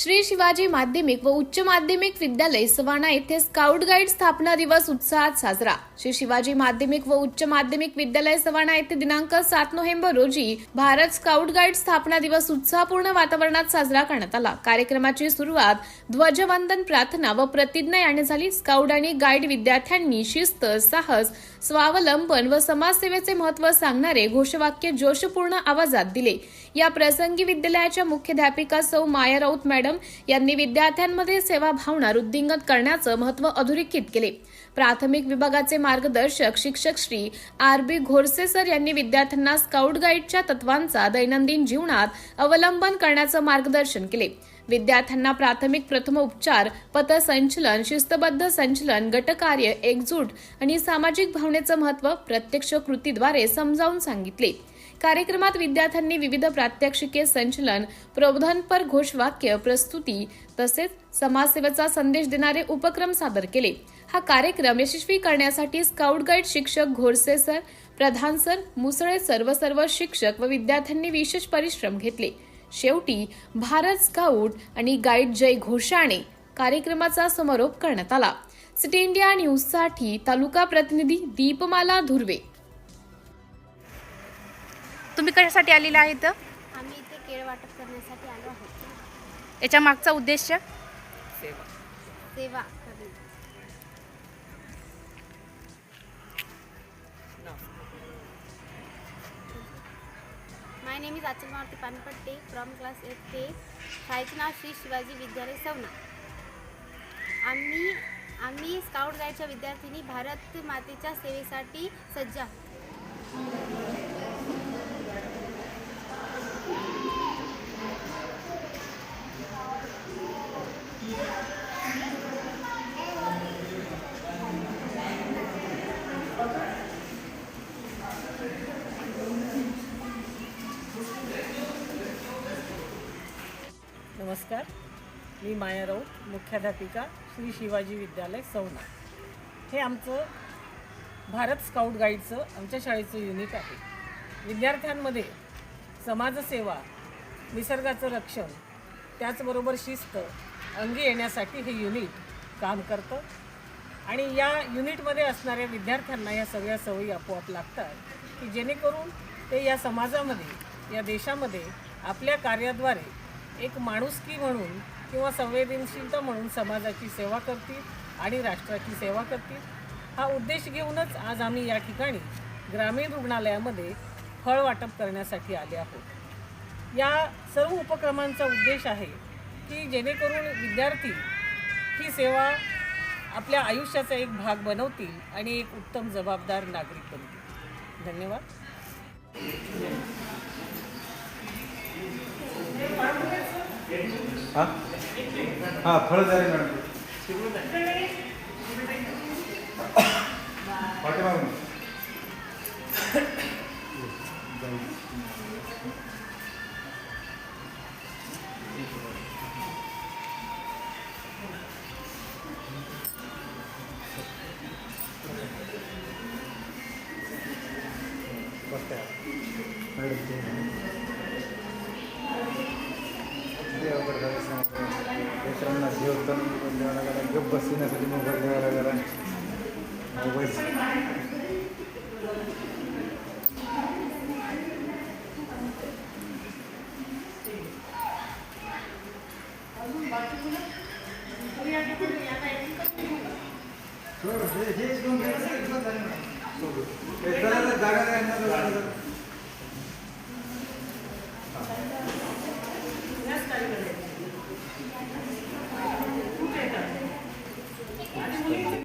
श्री शिवाजी माध्यमिक व उच्च माध्यमिक विद्यालय सवाना येथे स्काउट गाईड स्थापना दिवस उत्साहात साजरा. श्री शिवाजी माध्यमिक व उच्च माध्यमिक विद्यालय सवाना येथे दिनांक सात नोव्हेंबर रोजी भारत स्काउट गाईड स्थापना दिवस उत्साहपूर्ण वातावरणात साजरा करण्यात आला. कार्यक्रमाची सुरुवात ध्वजवंदन प्रार्थना व प्रतिज्ञा याने झाली. स्काउट आणि गाईड विद्यार्थ्यांनी शिस्त साहस स्वावलंबन व समाजसेवेचे महत्त्व सांगणारे घोषवाक्य जोशपूर्ण आवाजात दिले. या प्रसंगी विद्यालयाच्या मुख्याध्यापिका सौ माया राऊत मॅडम यांनी विद्यार्थ्यांमध्ये सेवाभावना वृद्धिंगत करण्याचं महत्त्व अधोरेखित केले. प्राथमिक विभागाचे मार्गदर्शक शिक्षक Shri R B Ghorse sir यांनी विद्यार्थ्यांना स्काउट गाईडच्या तत्वांचा दैनंदिन जीवनात अवलंबन करण्याचं मार्गदर्शन केले. विद्यार्थ्यांना प्राथमिक प्रथम उपचार पथसंचलन शिस्तबद्ध संचलन गटकार्य एकजूट आणि सामाजिक भावनेचं महत्त्व प्रत्यक्ष कृतीद्वारे समजावून सांगितले. कार्यक्रमात विद्यार्थ्यांनी विविध प्रात्यक्षिके संचलन प्रबोधनपर घोषवाक्य प्रस्तुती तसेच समाजसेवेचा संदेश देणारे उपक्रम सादर केले. हा कार्यक्रम यशस्वी करण्यासाठी स्काउट गाईड शिक्षक घोरसे सर प्रधान सर मुसळे सर्व सर्व शिक्षक व विद्यार्थ्यांनी विशेष परिश्रम घेतले. शेवटी भारत स्काउट आणि गाईड जय घोषाणे कार्यक्रमाचा समारोप करण्यात आला. सिटी इंडिया न्यूजसाठी तालुका प्रतिनिधी दीपमाला धुर्वे. तुम्ही कशासाठी आलेला आहेत आम्ही इथे केळ वाटप करण्यासाठी आलो आहोत. याच्या मागचा उद्देश? सेवा. करणे. My name is Achal Maruti Panpatte from class eight ते शाळेचे नाव श्री शिवाजी विद्यालय सवना. आम्ही आम्ही स्काउट गाईडच्या विद्यार्थिनी भारत मातेच्या सेवेसाठी सज्ज आहोत. नमस्कार. मी माया राऊत मुख्याध्यापिका श्री शिवाजी विद्यालय सौना. हे आमचं भारत स्काउट गाईडचं आमच्या शाळेचं युनिट आहे. विद्यार्थ्यांमध्ये समाजसेवा निसर्गाचं रक्षण त्याचबरोबर शिस्त अंगी येण्यासाठी हे युनिट काम करतं. आणि या युनिटमध्ये असणाऱ्या विद्यार्थ्यांना या सगळ्या सवयी आपोआप लागतात की जेणेकरून ते या समाजामध्ये या देशामध्ये आपल्या कार्याद्वारे एक माणुसकी म्हणून किंवा संवेदनशीलता म्हणून समाजाची सेवा करतील आणि राष्ट्राची सेवा करतील हा उद्देश घेऊनच आज आम्ही या ठिकाणी ग्रामीण रुग्णालयामध्ये फळ वाटप करण्यासाठी आले आहोत. या सर्व उपक्रमांचा उद्देश आहे की जेणेकरून विद्यार्थी ही सेवा आपल्या आयुष्याचा एक भाग बनवतील आणि एक उत्तम जबाबदार नागरिक बनतील. धन्यवाद. हां हां फळं झाले मॅडम सेवा बसते लेकरांना जेवताना लागला गप बसण्यासाठी मोबाईल द्यावा लागला मोबाईल जागा